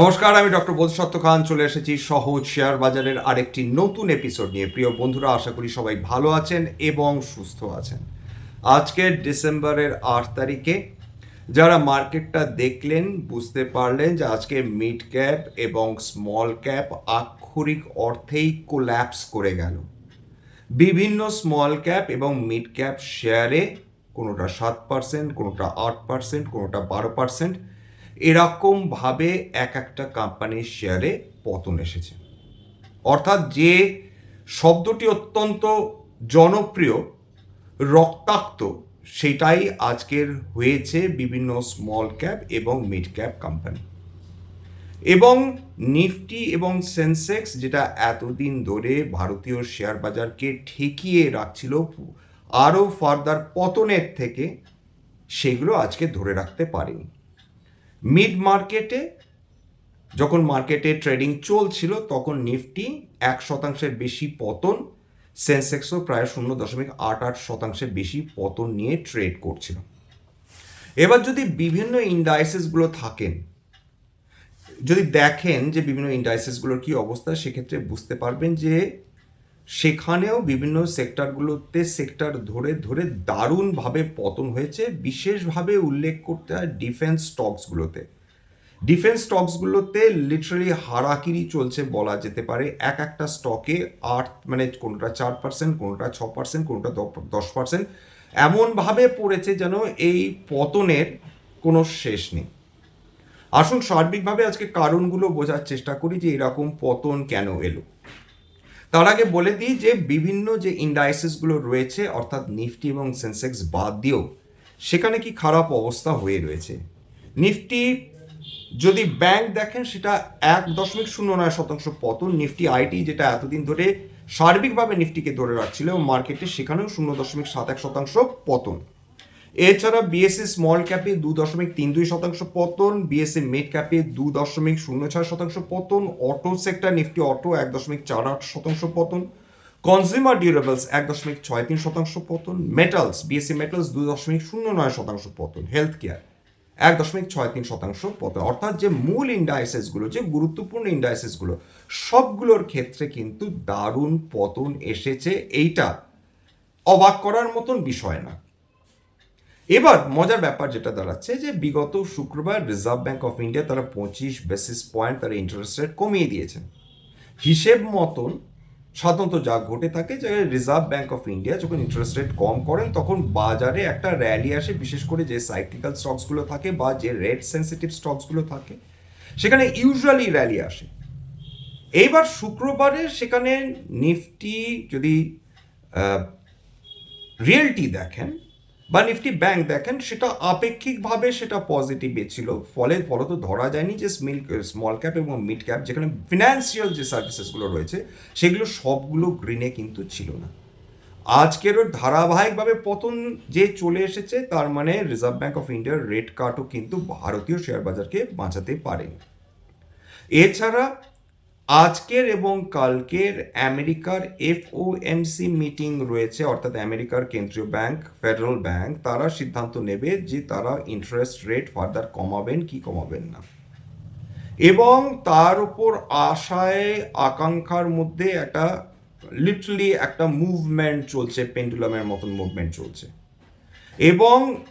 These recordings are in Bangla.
নমস্কার, আমি ডক্টর বোধসত্ত্ব খান। চলে এসেছি সহজ শেয়ার বাজারের আরেকটি নতুন এপিসোড নিয়ে। প্রিয় বন্ধুরা, আশা করি সবাই ভালো আছেন এবং সুস্থ আছেন। আজকের ডিসেম্বরের আট তারিখে যারা মার্কেটটা দেখলেন, বুঝতে পারলেন যে আজকে মিড ক্যাপ এবং স্মল ক্যাপ আক্ষরিক অর্থেই কোল্যাপস করে গেল। বিভিন্ন স্মল ক্যাপ এবং মিড ক্যাপ শেয়ারে কোনোটা সাত পার্সেন্ট, কোনোটা আট পার্সেন্ট, কোনোটা বারো পার্সেন্ট এরকমভাবে এক একটা কোম্পানির শেয়ারে পতন এসেছে। অর্থাৎ যে শব্দটি অত্যন্ত জনপ্রিয়, রক্তাক্ত, সেটাই আজকের হয়েছে বিভিন্ন স্মল ক্যাপ এবং মিড ক্যাপ কোম্পানি এবং নিফটি এবং সেন্সেক্স যেটা এতদিন ধরে ভারতীয় শেয়ার বাজারকে ঠেকিয়ে রাখছিল, আরও ফার্দার পতনের থেকে, সেগুলো আজকে ধরে রাখতে পারেনি। মিড মার্কেটে যখন মার্কেটে ট্রেডিং চলছিল, তখন নিফটি এক শতাংশের বেশি পতন সেন্সেক্সও প্রায় শূন্য দশমিক আট আট শতাংশের বেশি পতন নিয়ে ট্রেড করছিল। এবার যদি বিভিন্ন ইন্ডাইসেসগুলো থাকেন, যদি দেখেন যে বিভিন্ন ইন্ডাইসেসগুলোর কি অবস্থা, সেক্ষেত্রে বুঝতে পারবেন যে সেখানেও বিভিন্ন সেক্টরগুলোতে সেক্টর ধরে ধরে দারুণভাবে পতন হয়েছে। বিশেষভাবে উল্লেখ করতে হয় ডিফেন্স স্টকসগুলোতে। ডিফেন্স স্টকসগুলোতে লিটারালি হারাকিরি চলছে বলা যেতে পারে। এক একটা স্টকে আট মানে কোনোটা চার পার্সেন্ট, কোনোটা ছ পার্সেন্ট, কোনোটা দশ পার্সেন্ট এমনভাবে পড়েছে যেন এই পতনের কোনো শেষ নেই। আসুন সার্বিকভাবে আজকে কারণগুলো বোঝার চেষ্টা করি যে এরকম পতন কেন এলো। তার আগে বলে দিই যে বিভিন্ন যে ইন্ডাইসেসগুলো রয়েছে, অর্থাৎ নিফটি এবং সেন্সেক্স বাদ দিয়েও, সেখানে কি খারাপ অবস্থা হয়ে রয়েছে? নিফটি, যদি ব্যাংক দেখেন, সেটা এক দশমিক শূন্য নয় শতাংশ পতন। নিফটি আইটি যেটা এতদিন ধরে সার্বিকভাবে নিফটিকে ধরে রাখছিল মার্কেটে সেখানেও শূন্য দশমিক সাত এক শতাংশ পতন। এছাড়া বিএসসি স্মল ক্যাপে দু দশমিক তিন দুই শতাংশ পতন বিএসসি মিড ক্যাপে দু দশমিক শূন্য ছয় শতাংশ পতন অটো সেক্টর নিফটি অটো এক দশমিক চার আট শতাংশ পতন কনজিউমার ডিউরেবলস এক দশমিক ছয় তিন শতাংশ পতন মেটালস বিএসসি মেটালস দু দশমিক শূন্য নয় শতাংশ পতন হেলথ কেয়ার এক দশমিক ছয় তিন শতাংশ পতন। অর্থাৎ যে মূল ইন্ডাইসেসগুলো যে গুরুত্বপূর্ণ ইন্ডাইসেসগুলো সবগুলোর ক্ষেত্রে কিন্তু দারুণ পতন এসেছে। এইটা অবাক করার মতন বিষয় না। এবার মজার ব্যাপার যেটা দাঁড়াচ্ছে যে বিগত শুক্রবার রিজার্ভ ব্যাঙ্ক অফ ইন্ডিয়া তারা পঁচিশ বেসিস পয়েন্ট তারা ইন্টারেস্ট রেট কমিয়ে দিয়েছেন। হিসেব মতন সাধারণত যা ঘটে থাকে যে রিজার্ভ ব্যাঙ্ক অফ ইন্ডিয়া যখন ইন্টারেস্ট রেট কম করেন তখন বাজারে একটা র্যালি আসে, বিশেষ করে যে সাইক্লিক্যাল স্টকসগুলো থাকে বা যে রেট সেন্সিটিভ স্টকসগুলো থাকে, সেখানে ইউজুয়ালি র্যালি আসে। এইবার শুক্রবারে সেখানে নিফটি যদি রিয়েলটি দেখেন বা নিফটি ব্যাংক দেখেন, সেটা আপেক্ষিকভাবে সেটা পজিটিভে ছিল ফলে ফলত ধরা যায়নি যে স্মিল স্মল ক্যাপ এবং মিড ক্যাপ যেখানে ফিনান্সিয়াল যে সার্ভিসেসগুলো রয়েছে, সেগুলো সবগুলো গ্রিনে কিন্তু ছিল না। আজকেরও ধারাবাহিকভাবে পতন যে চলে এসেছে, তার মানে রিজার্ভ ব্যাঙ্ক অফ ইন্ডিয়ার রেট কার্টও কিন্তু ভারতীয় শেয়ার বাজারকে বাঁচাতে পারেনি। এছাড়া আজকের এবং কালকের আমেরিকার এফওএমসি মিটিং রয়েছে, অর্থাৎ আমেরিকার কেন্দ্রীয় ব্যাংক ফেডারেল ব্যাংক তারা সিদ্ধান্ত নেবে যে তারা ইন্টারেস্ট রেট ফার্দার কমাবেন কি কমাবেন না। এবং তার উপর আশায়, আকাঙ্ক্ষার মধ্যে একটা লিটারালি একটা মুভমেন্ট চলছে পেন্ডুলামের মতন মুভমেন্ট চলছে। এবং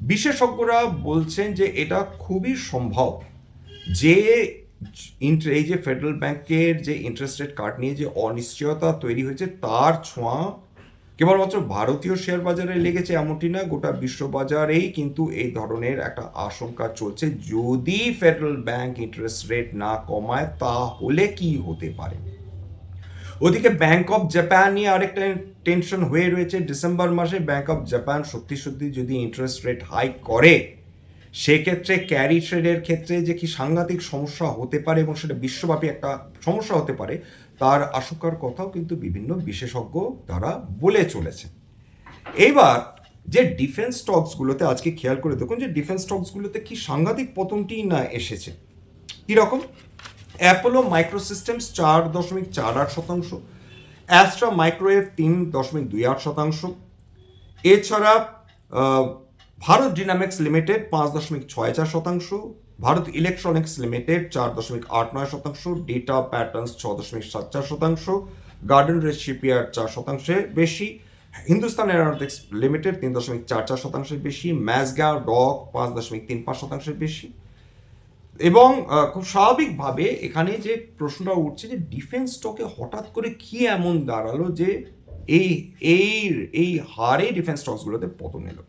বিশেষজ্ঞরা বলছেন যে এটা খুবই সম্ভব যে এই যে ফেডারেল ব্যাংকের যে ইন্টারেস্ট রেট কার্ড নিয়ে যে অনিশ্চয়তা তৈরি হয়েছে, তার ছোঁয়া কেবলমাত্র ভারতীয় শেয়ার বাজারে লেগেছে এমনটি না, গোটা বিশ্ববাজারেই কিন্তু এই ধরনের একটা আশঙ্কা চলছে। যদি ফেডারেল ব্যাংক ইন্টারেস্ট রেট না কমায়, তাহলে কি হতে পারে? ওদিকে ব্যাংক অফ জাপান নিয়ে আরেকটা টেনশন হয়ে রয়েছে। ডিসেম্বর মাসে ব্যাংক অফ জাপান সত্যি সত্যি যদি ইন্টারেস্ট রেট হাইক করে সেক্ষেত্রে ক্যারি ট্রেডের ক্ষেত্রে যে কি সাংঘাতিক সমস্যা হতে পারে এবং সেটা বিশ্বব্যাপী একটা সমস্যা হতে পারে, তার আশঙ্কার কথাও কিন্তু বিভিন্ন বিশেষজ্ঞ তারা বলে চলেছে। এইবার যে ডিফেন্স স্টকসগুলোতে আজকে খেয়াল করে দেখুন যে ডিফেন্স স্টকসগুলোতে কি সাংঘাতিক পতনটি না এসেছে। কীরকম অ্যাপোলো মাইক্রোসিস্টেমস চার দশমিক চার আট শতাংশ অ্যাস্ট্রা মাইক্রোওয়েভ তিন দশমিক দুই আট শতাংশ, এছাড়া ভারত ডিনামিক্স লিমিটেড পাঁচ দশমিক ছয় চার শতাংশ, ভারত ইলেকট্রনিক্স লিমিটেড চার দশমিক আট নয় শতাংশ ডেটা প্যাটার্নস ছ দশমিক সাত চার শতাংশ গার্ডেন রেস চার শতাংশের বেশি হিন্দুস্তান এরোনটিক্স লিমিটেড তিন দশমিক চার চার শতাংশের বেশি ম্যাসগা ডক পাঁচ দশমিক তিন পাঁচ শতাংশের বেশি। এবং খুব স্বাভাবিকভাবে এখানে যে প্রশ্নটা উঠছে যে ডিফেন্স স্টকে হঠাৎ করে কি এমন দাঁড়াল যে এই এই এই হারে ডিফেন্স স্টকসগুলোতে পতন এলো।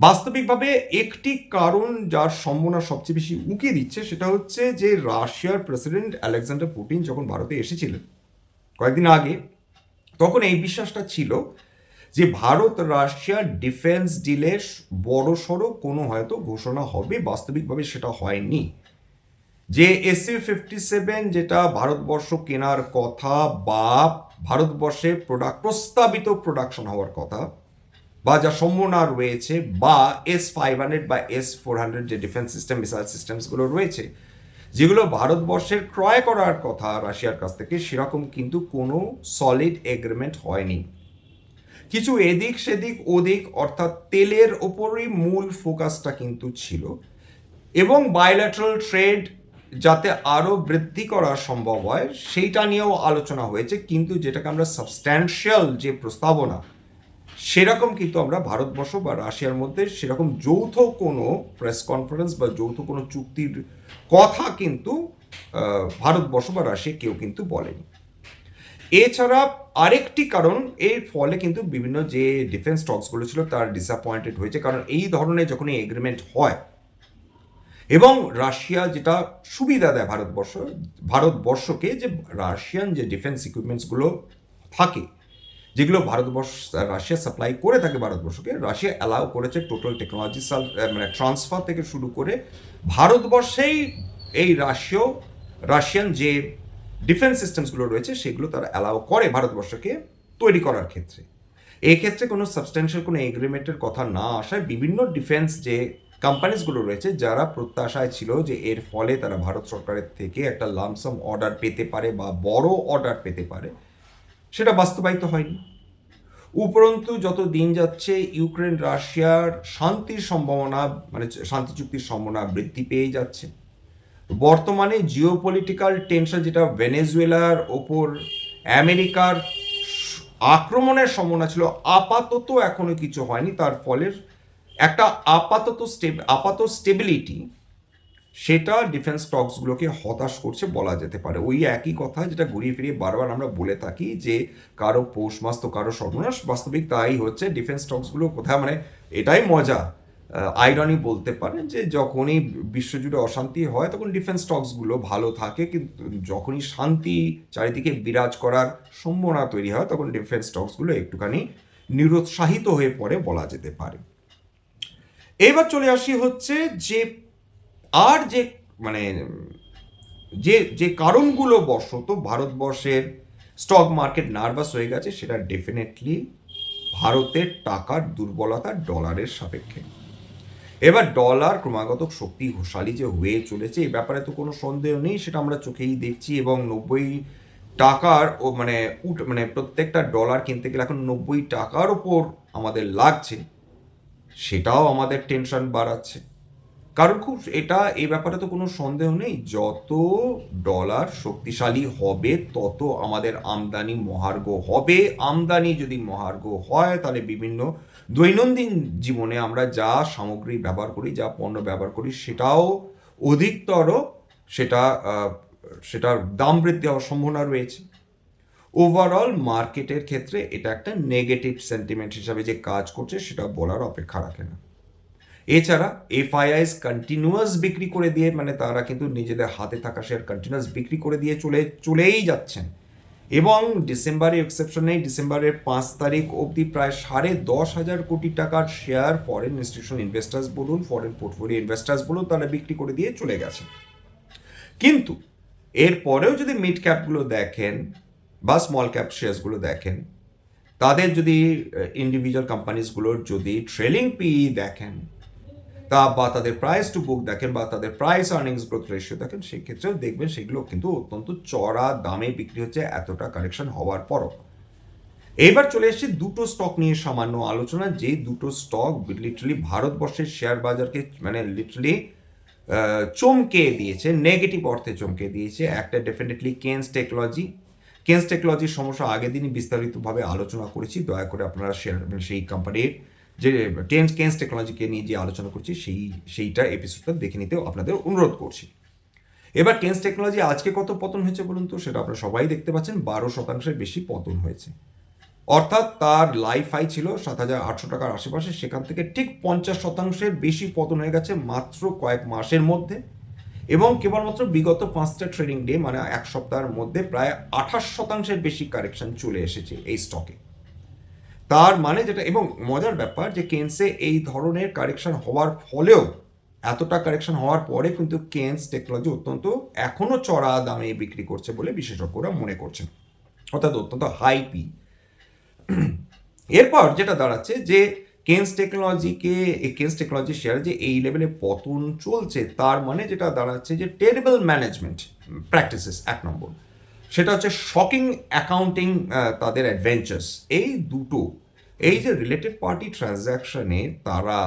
বাস্তবিকভাবে একটি কারণ যার সম্ভাবনা সবচেয়ে বেশি উকিয়ে দিচ্ছে সেটা হচ্ছে যে রাশিয়ার প্রেসিডেন্ট আলেকজান্ডার পুটিন যখন ভারতে এসেছিলেন কয়েকদিন আগে, তখন এই বিশ্বাসটা ছিল যে ভারত রাশিয়ার ডিফেন্স ডিলে বড় সড়ো কোনো হয়তো ঘোষণা হবে, বাস্তবিকভাবে সেটা হয়নি। যে এসি ফিফটি সেভেন যেটা ভারতবর্ষ কেনার কথা বা ভারতবর্ষে প্রোডাক্ট প্রস্তাবিত প্রোডাকশন হওয়ার কথা বা যা সম্ভাবনা রয়েছে, বা এস ফাইভ হান্ড্রেড বা এস ফোর হান্ড্রেড যে ডিফেন্স সিস্টেম মিসাইল সিস্টেমসগুলো রয়েছে, যেগুলো ভারতবর্ষের ক্রয় করার কথা রাশিয়ার কাছ থেকে, সেরকম কিন্তু কোনো সলিড এগ্রিমেন্ট হয়নি। কিছু এদিক সেদিক ওদিক, অর্থাৎ তেলের ওপরই মূল ফোকাসটা কিন্তু ছিল, এবং বায়োল্যাটারাল ট্রেড যাতে আরও বৃদ্ধি করা সম্ভব হয়, সেইটা নিয়েও আলোচনা হয়েছে, কিন্তু যেটাকে আমরা সাবস্ট্যান্সিয়াল যে প্রস্তাবনা সেরকম কিন্তু আমরা ভারতবর্ষ বা রাশিয়ার মধ্যে সেরকম যৌথ কোনো প্রেস কনফারেন্স বা যৌথ কোনো চুক্তির কথা কিন্তু ভারতবর্ষ বা রাশিয়া কেউ কিন্তু বলেনি। এছাড়া আরেকটি কারণ, এর ফলে কিন্তু বিভিন্ন যে ডিফেন্স স্টকসগুলো ছিল তার ডিসঅ্যাপয়েন্টেড হয়েছে। কারণ এই ধরনের যখন এই এগ্রিমেন্ট হয় এবং রাশিয়া যেটা সুবিধা দেয় ভারতবর্ষ, ভারতবর্ষকে যে রাশিয়ান যে ডিফেন্স ইকুইপমেন্টসগুলো থাকে যেগুলো ভারতবর্ষ, রাশিয়া সাপ্লাই করে থাকে ভারতবর্ষকে, রাশিয়া অ্যালাউ করেছে টোটাল টেকনোলজি মানে ট্রান্সফার থেকে শুরু করে ভারতবর্ষেই এই রাশিয়, রাশিয়ান যে ডিফেন্স সিস্টেমসগুলো রয়েছে সেগুলো তারা অ্যালাউ করে ভারতবর্ষকে তৈরি করার ক্ষেত্রে। এই ক্ষেত্রে কোনো সাবস্টেন্সিয়াল কোনো এগ্রিমেন্টের কথা না আসায় বিভিন্ন ডিফেন্স যে কোম্পানিজগুলো রয়েছে যারা প্রত্যাশায় ছিল যে এর ফলে তারা ভারত সরকারের থেকে একটা লামসাম অর্ডার পেতে পারে বা বড় অর্ডার পেতে পারে সেটা বাস্তবায়িত হয়নি। উপরন্তু যত দিন যাচ্ছে, ইউক্রেন, রাশিয়ার শান্তির সম্ভাবনা মানে শান্তি চুক্তির সম্ভাবনা বৃদ্ধি পেয়ে যাচ্ছে। বর্তমানে জিও পলিটিক্যাল টেনশন যেটা ভেনেজুয়েলার ওপর আমেরিকার আক্রমণের সম্ভাবনা ছিল, আপাতত এখনও কিছু হয়নি। তার ফলে একটা আপাতত স্টেব, আপাত স্টেবিলিটি সেটা ডিফেন্স স্টকসগুলোকে হতাশ করছে বলা যেতে পারে। ওই একই কথা যেটা ঘুরিয়ে ফিরিয়ে বারবার আমরা বলে থাকি যে, কারও পৌষ মাস তো কারও সর্বনাশ। বাস্তবিক তাই হচ্ছে ডিফেন্স স্টকসগুলো কোথায় মানে এটাই মজা। আইরনি বলতে পারেন যে, যখনই বিশ্বজুড়ে অশান্তি হয় তখন ডিফেন্স স্টকসগুলো ভালো থাকে কিন্তু যখনই শান্তি চারিদিকে বিরাজ করার সম্ভাবনা তৈরি হয় তখন ডিফেন্স স্টকসগুলো একটুখানি নিরুৎসাহিত হয়ে পড়ে বলা যেতে পারে। এবার চলে আসি হচ্ছে যে আর যে মানে যে যে কারণগুলো বশত ভারতবর্ষের স্টক মার্কেট নার্ভাস হয়ে গেছে, সেটা ডেফিনেটলি ভারতের টাকার দুর্বলতা ডলারের সাপেক্ষে। এবার ডলার ক্রমাগত শক্তি শক্তিশালী যে হয়ে চলেছে এই ব্যাপারে তো কোনো সন্দেহ নেই, সেটা আমরা চোখেই দেখছি এবং নব্বই টাকার ও মানে উঠ মানে প্রত্যেকটা ডলার কিনতে গেলে এখন নব্বই টাকার ওপর আমাদের লাগছে, সেটাও আমাদের টেনশন বাড়াচ্ছে। কারণ খুব এটা এই ব্যাপারে তো কোনো সন্দেহ নেই। যত ডলার শক্তিশালী হবে, তত আমাদের আমদানি মহার্ঘ হবে। আমদানি যদি মহার্ঘ হয়, তাহলে বিভিন্ন দৈনন্দিন জীবনে আমরা যা সামগ্রী ব্যবহার করি, যা পণ্য ব্যবহার করি, সেটাও অধিকতর সেটা সেটার দাম বৃদ্ধি হওয়ার সম্ভাবনা রয়েছে। ওভারঅল মার্কেটের ক্ষেত্রে এটা একটা নেগেটিভ সেন্টিমেন্ট হিসাবে যে কাজ করছে, সেটা বলার অপেক্ষা রাখে না। এছাড়া এফআইআইস কন্টিনিউয়াস বিক্রি করে দিয়ে মানে তারা কিন্তু নিজেদের হাতে থাকা শেয়ার কন্টিনিউয়াস বিক্রি করে দিয়ে চলে, চলেই যাচ্ছেন। এবং ডিসেম্বরে এক্সেপশন নেই ডিসেম্বরের পাঁচ তারিখ অবধি প্রায় সাড়ে দশ হাজার কোটি টাকার শেয়ার ফরেন ইনস্টিটিউশন ইনভেস্টার্স বলুন ফরেন পোর্টফোলিও ইনভেস্টার্স বলুন, তারা বিক্রি করে দিয়ে চলে গেছে কিন্তু এরপরেও যদি মিড ক্যাপগুলো দেখেন বা স্মল ক্যাপ শেয়ারসগুলো দেখেন, তাদের যদি ইন্ডিভিজুয়াল কোম্পানিজগুলোর যদি ট্রেলিং পি দেখেন তা বা তাদের প্রাইস টু বুক দেখেন বা তাদের প্রাইস আর্নিংস গ্রোথ রেশিও দেখেন, সেই ক্ষেত্রেও দেখবেন সেগুলো কিন্তু অত্যন্ত চড়া দামে বিক্রি হচ্ছে, এতটা কারেকশন হওয়ার পরও। এবার চলে এসেছি দুটো স্টক নিয়ে সামান্য আলোচনা, যে দুটো স্টক লিটারালি ভারতবর্ষের শেয়ার বাজারকে মানে লিটারালি চমকে দিয়েছে নেগেটিভ অর্থে চমকে দিয়েছে। একটা ডেফিনেটলি কেন্স টেকনোলজি কেন্স টেকনোলজির সমস্যা আগের দিনই বিস্তারিতভাবে আলোচনা করেছি, দয়া করে আপনারা শেয়ার সেই কোম্পানির যে টেন্স কেন্স টেকনোলজিকে নিয়ে যে আলোচনা করছি, সেই, সেইটা এপিসোডটা দেখে নিতেও আপনাদের অনুরোধ করছি। এবার কেন্স টেকনোলজি আজকে কত পতন হয়েছে বলুন তো? সেটা আপনারা সবাই দেখতে পাচ্ছেন, বারো শতাংশের বেশি পতন হয়েছে। অর্থাৎ তার লাইফ হাই ছিল সাত হাজার আটশো টাকার আশেপাশে, সেখান থেকে ঠিক পঞ্চাশ শতাংশের বেশি পতন হয়ে গেছে মাত্র কয়েক মাসের মধ্যে। এবং কেবলমাত্র বিগত পাঁচটা ট্রেডিং ডে মানে এক সপ্তাহের মধ্যে প্রায় আঠাশ শতাংশের বেশি কারেকশন চলে এসেছে এই স্টকে তার মানে যেটা, এবং মজার ব্যাপার যে কেন্সে এই ধরনের কারেকশন হওয়ার ফলেও, এতটা কারেকশন হওয়ার পরে কিন্তু কেন্স টেকনোলজি অত্যন্ত এখনও চড়া দামে বিক্রি করছে বলে বিশেষজ্ঞরা মনে করছেন। অর্থাৎ অত্যন্ত হাই পি এরপর যেটা দাঁড়াচ্ছে যে কেন্স টেকনোলজিকে কেন্স টেকনোলজি শেয়ার যে এই লেভেলে পতন চলছে, তার মানে যেটা দাঁড়াচ্ছে যে টেরিবল ম্যানেজমেন্ট প্র্যাকটিসেস এক নম্বর। সেটা হচ্ছে শকিং অ্যাকাউন্টিং তাদের অ্যাডভেঞ্চার্স এই দুটো, এই যে রিলেটেড পার্টি ট্রানজ্যাকশনে তারা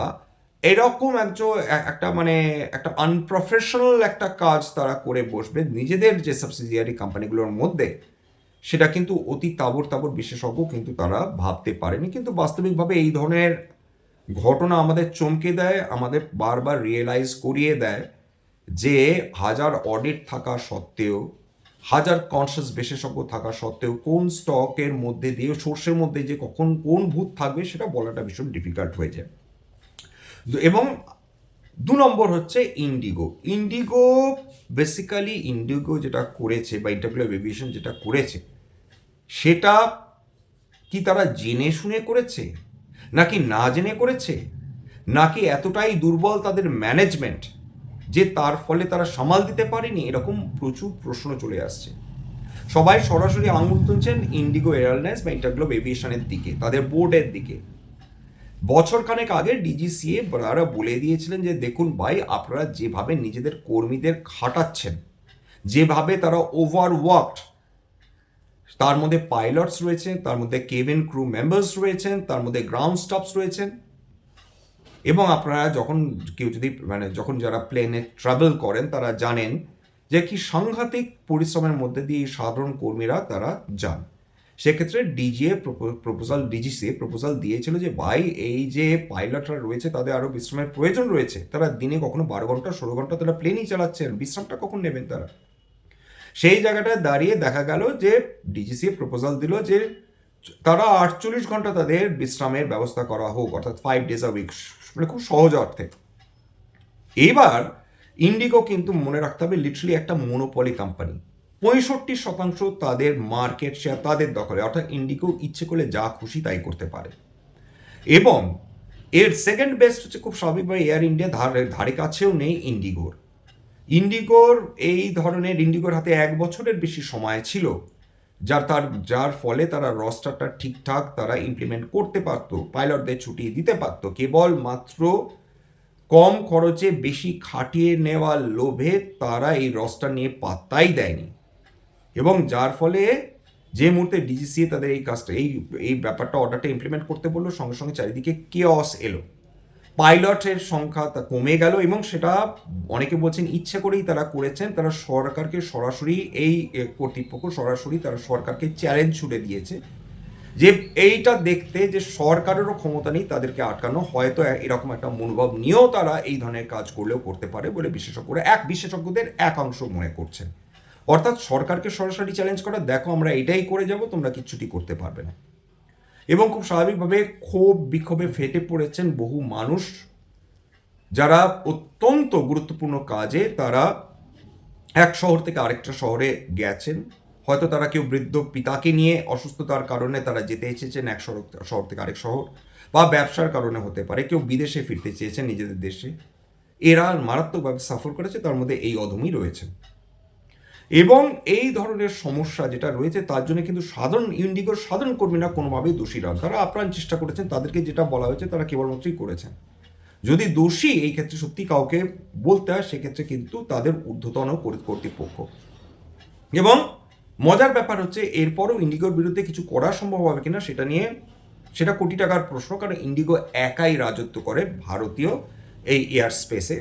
এরকম একজন একটা মানে একটা আনপ্রফেশনাল একটা কাজ তারা করে বসবে। নিজেদের যে সাবসিডিয়ারি কোম্পানিগুলোর মধ্যে, সেটা কিন্তু অতি তাবর তাবর বিশেষজ্ঞ কিন্তু তারা ভাবতে পারেনি। কিন্তু বাস্তবিকভাবে এই ধরনের ঘটনা আমাদের চমকে দেয়, আমাদের বারবার রিয়েলাইজ করিয়ে দেয় যে হাজার অডিট থাকা সত্ত্বেও হাজার কনসিয়াস বিশেষজ্ঞ থাকা সত্ত্বেও কোন স্টকের মধ্যে দিয়ে সোর্সের মধ্যে যে কখন কোন ভূত থাকবে সেটা বলাটা ভীষণ ডিফিকাল্ট হয়ে যায়। এবং দু নম্বর হচ্ছে ইন্ডিগো ইন্ডিগো বেসিক্যালি ইন্ডিগো যেটা করেছে বা ইন্টারভিউ এভিয়েশন যেটা করেছে, সেটা কি তারা জেনে শুনে করেছে? নাকি না জেনে করেছে? নাকি এতটাই দুর্বল তাদের ম্যানেজমেন্ট যে তার ফলে তারা সামাল দিতে পারেনি, এরকম প্রচুর প্রশ্ন চলে আসছে। সবাই সরাসরি আঙুল তুলছেন ইন্ডিগো এয়ারলাইন্স বা ইন্টারগ্লোব এভিয়েশনের দিকে, তাদের বোর্ডের দিকে। বছর খানেক আগে ডিজিসিএ তারা বলে দিয়েছিলেন যে, দেখুন ভাই, আপনারা যেভাবে নিজেদের কর্মীদের খাটাচ্ছেন, যেভাবে তারা ওভার ওয়ার্কড তার মধ্যে পাইলটস রয়েছে তার মধ্যে কেবিন ক্রু মেম্বার্স রয়েছেন, তার মধ্যে গ্রাউন্ড স্টাফস রয়েছেন এবং আপনারা যখন কেউ যদি মানে যখন যারা প্লেনে ট্রাভেল করেন, তারা জানেন যে কি সাংঘাতিক পরিশ্রমের মধ্যে দিয়ে সাধারণ কর্মীরা তারা যান। সেক্ষেত্রে ডিজিএ প্রপোজাল ডিজিসিএ প্রপোজাল দিয়েছিল যে, ভাই, এই যে পাইলটরা রয়েছে, তাদের আরও বিশ্রামের প্রয়োজন রয়েছে। তারা দিনে কখনো বারো ঘণ্টা, ষোলো ঘণ্টা তারা প্লেনই চালাচ্ছেন। বিশ্রামটা কখন নেবেন তারা? সেই জায়গাটায় দাঁড়িয়ে দেখা গেল যে ডিজিসিএ প্রপোজাল দিল যে, তারা আটচল্লিশ ঘণ্টা তাদের বিশ্রামের ব্যবস্থা করা হোক, অর্থাৎ ফাইভ ডেজ আ উইক মানে খুব সহজ অর্থে। এবার ইন্ডিগো কিন্তু মনে রাখতে হবে লিটারালি একটা মনোপলি কোম্পানি পঁয়ষট্টি শতাংশ তাদের মার্কেট শেয়ার তাদের দখলে, অর্থাৎ ইন্ডিগো ইচ্ছে করলে যা খুশি তাই করতে পারে। এবং এর সেকেন্ড বেস্ট হচ্ছে খুব স্বাভাবিকভাবে এয়ার ইন্ডিয়া ধারে ধারে কাছেও নেই ইন্ডিগোর ইন্ডিগোর এই ধরনের ইন্ডিগোর হাতে এক বছরের বেশি সময় ছিল। যার তার, যার ফলে তারা রস্টারটা ঠিকঠাক তারা ইমপ্লিমেন্ট করতে পারতো পাইলটদের ছুটি দিতে পারতো। কেবল মাত্র কম খরচে বেশি খাটিয়ে নেওয়ার লোভে তারা এই রসটা নিয়ে পাত্তাই দেয়নি। এবং যার ফলে যে মুহূর্তে ডিজিসিএ তাদের এই কাজটা, এই এই ব্যাপারটা অর্ডারটা ইমপ্লিমেন্ট করতে বলল, সঙ্গে সঙ্গে চারিদিকে কেঅস এলো। পাইলটের সংখ্যা তা কমে গেল এবং সেটা অনেকে বলছেন ইচ্ছে করেই তারা করেছেন, তারা সরকারকে সরাসরি এই কর্তৃপক্ষ সরাসরি তারা সরকারকে চ্যালেঞ্জ ছুড়ে দিয়েছে যে এইটা দেখতে যে সরকারেরও ক্ষমতা নেই, তাদেরকে আটকানো, হয়তো এরকম একটা মনোভাব নিয়েও তারা এই ধরনের কাজ করলেও করতে পারে বলে বিশেষজ্ঞরা, এক বিশেষজ্ঞদের এক অংশ মনে করছেন। অর্থাৎ সরকারকে সরাসরি চ্যালেঞ্জ করা, দেখো আমরা এটাই করে যাব, তোমরা কিচ্ছুটি করতে পারবে না। এবং খুব স্বাভাবিকভাবে ক্ষোভ, বিক্ষোভে ফেটে পড়েছেন বহু মানুষ। যারা অত্যন্ত গুরুত্বপূর্ণ কাজে তারা এক শহর থেকে আরেকটা শহরে গেছেন। হয়তো তারা কেউ বৃদ্ধ পিতাকে নিয়ে অসুস্থতার কারণে তারা যেতে এসেছেন এক শহর শহর থেকে আরেক শহর বা ব্যবসার কারণে হতে পারে। কেউ বিদেশে ফিরতে চেয়েছেন নিজেদের দেশে। এরা মারাত্মকভাবে সাফর করেছে, তার মধ্যে এই অধমই রয়েছে এবং এই ধরনের সমস্যা যেটা রয়েছে, তার জন্য কিন্তু সাধারণ ইন্ডিগোর সাধারণ কর্মীরা কোনোভাবেই দোষী নন তারা আপ্রাণ চেষ্টা করেছেন, তাদেরকে যেটা বলা হয়েছে তারা কেবলমাত্রই করেছেন। যদি দোষী এই ক্ষেত্রে সত্যি কাউকে বলতে হয়, সেক্ষেত্রে কিন্তু তাদের ঊর্ধ্বতন কর- কর্তৃপক্ষ। এবং মজার ব্যাপার হচ্ছে, এরপরও ইন্ডিগোর বিরুদ্ধে কিছু করা সম্ভব হবে কিনা, সেটা নিয়ে সেটা কোটি টাকার প্রশ্ন, কারণ ইন্ডিগো একাই রাজত্ব করে ভারতীয় এই এয়ার স্পেসে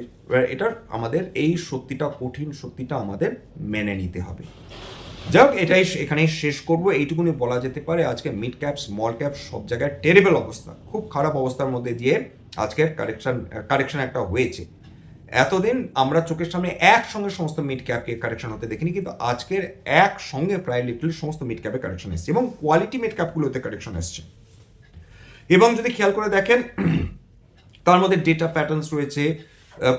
এটার আমাদের, এই শক্তিটা, কঠিন শক্তিটা আমাদের মেনে নিতে হবে। যাক, এটাই এখানেই শেষ করব। এইটুকুনি বলা যেতে পারে আজকে মিড ক্যাপ স্মল ক্যাপ সব জায়গায় টেরেবল অবস্থা। খুব খারাপ অবস্থার মধ্যে দিয়ে আজকের কারেকশন কারেকশন একটা হয়েছে। এতদিন আমরা চোখের সামনে একসঙ্গে সমস্ত মিড ক্যাপকে কারেকশন হতে দেখিনি, কিন্তু আজকের একসঙ্গে প্রায় লিটারালি সমস্ত মিড ক্যাপে কারেকশন এসছে এবং কোয়ালিটি মিড ক্যাপগুলোতে কারেকশন এসছে। এবং যদি খেয়াল করে দেখেন তার মধ্যে ডেটা প্যাটার্নস রয়েছে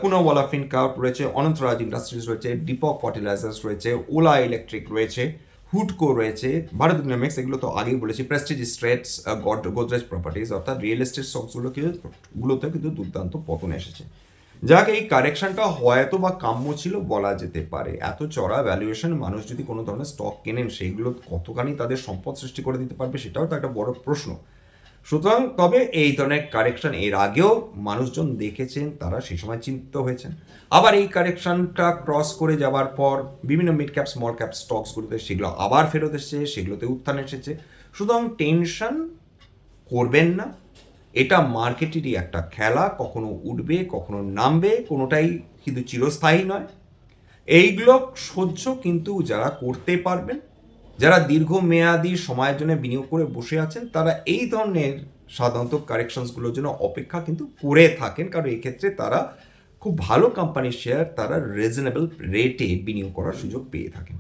পুনাওয়ালা ফিনকাপ রয়েছে অনন্তরাজ ইন্ডাস্ট্রিজ রয়েছে ডিপক ফার্টিলাইজার্স রয়েছে ওলা ইলেকট্রিক রয়েছে হুডকো রয়েছে ভারত ডিনামিক্স এগুলো তো আগেই বলেছি প্রেস্টিজ স্ট্রেটস গড গোদরেজ প্রপার্টিজ অর্থাৎ রিয়েল এস্টেট স্টকসগুলো কিন্তু, গুলোতে কিন্তু দুর্দান্ত পতন এসেছে। যাক, এই কারেকশনটা হয়তো বা কাম্য ছিল বলা যেতে পারে। এত চড়া ভ্যালুয়েশন মানুষ যদি কোনো ধরনের স্টক কেনেন সেইগুলো কতখানি তাদের সম্পদ সৃষ্টি করে দিতে পারবে সেটাও তো একটা বড় প্রশ্ন। সুতরাং তবে এই ধরনের কারেকশন এর আগেও মানুষজন দেখেছেন, তারা সেই সময় চিন্তিত হয়েছেন। আবার এই কারেকশনটা ক্রস করে যাওয়ার পর বিভিন্ন মিড ক্যাপ স্মল ক্যাপ স্টকসগুলোতে সেগুলো আবার ফেরত এসেছে, সেগুলোতে উত্থান এসেছে। সুতরাং টেনশন করবেন না। এটা মার্কেটেরই একটা খেলা, কখনো উঠবে, কখনো নামবে, কোনোটাই কিন্তু চিরস্থায়ী নয়। এইগুলো সহ্য কিন্তু যারা করতে পারবেন যারা দীর্ঘমেয়াদী সময়ের জন্য বিনিয়োগ করে বসে আছেন, তারা এই ধরনের সাধারণত কারেকশনসগুলোর জন্য অপেক্ষা কিন্তু করে থাকেন। কারণ এক্ষেত্রে তারা খুব ভালো কোম্পানির শেয়ার তারা রিজনেবল রেটে বিনিয়োগ করার সুযোগ পেয়ে থাকেন।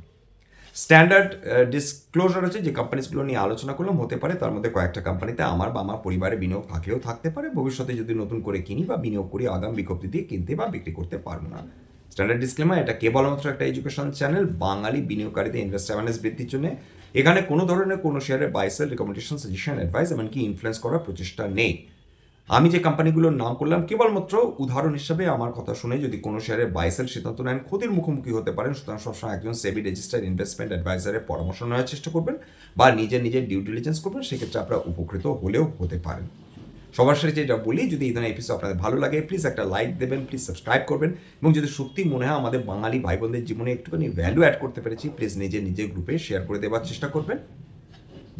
স্ট্যান্ডার্ড ডিসক্লোজার আছে, যে কোম্পানিসগুলো নিয়ে আলোচনা করলাম, হতে পারে তার মধ্যে কয়েকটা কোম্পানিতে আমার বা আমার পরিবারে বিনিয়োগ থাকেও থাকতে পারে। ভবিষ্যতে যদি নতুন করে কিনি বা বিনিয়োগ করি আগাম বিজ্ঞপ্তি দিয়ে কিনতে বা বিক্রি করতে পারব না। স্ট্যান্ডার্ড ডিসক্লেমার এটা কেবলমাত্র একটা এডুকেশন চ্যানেল বাঙালি বিনিয়োগকারীদের ইনভেস্ট অ্যাওয়ারনেস বৃদ্ধির জন্য। এখানে কোনো ধরনের কোনো শেয়ারের buy sell recommendation suggestion advice এমনকি ইনফ্লুয়েন্স করার প্রচেষ্টা নেই। আমি যে কোম্পানিগুলোর নাম করলাম, কেবলমাত্র উদাহরণ হিসেবে আমার কথা শুনে যদি কোনো শেয়ারে বাইসেল সিদ্ধান্ত নেন, ক্ষতির মুখোমুখি হতে পারেন। সুতরাং সবসময় একজন সেবি রেজিস্টার্ড ইনভেস্টমেন্ট অ্যাডভাইজারের পরামর্শ নেওয়ার চেষ্টা করবেন বা নিজের নিজের ডিউ ডিলিজেন্স করবেন, সেক্ষেত্রে আপনারা উপকৃত হলেও হতে পারেন। সবার সাথে যেটা বলি, যদি এই ধরনের এপিসোড আপনাদের ভালো লাগে প্লিজ একটা লাইক দেবেন প্লিজ সাবস্ক্রাইব করবেন এবং যদি সত্যি মনে হয় আমাদের বাঙালি ভাই বোনদের জীবনে একটুখানি ভ্যালু অ্যাড করতে পেরেছি প্লিজ নিজের নিজের গ্রুপে শেয়ার করে দেওয়ার চেষ্টা করবেন,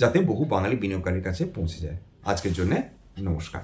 যাতে বহু বাঙালি বিনিয়োগকারীর কাছে পৌঁছে যায়। আজকের জন্যে নমস্কার।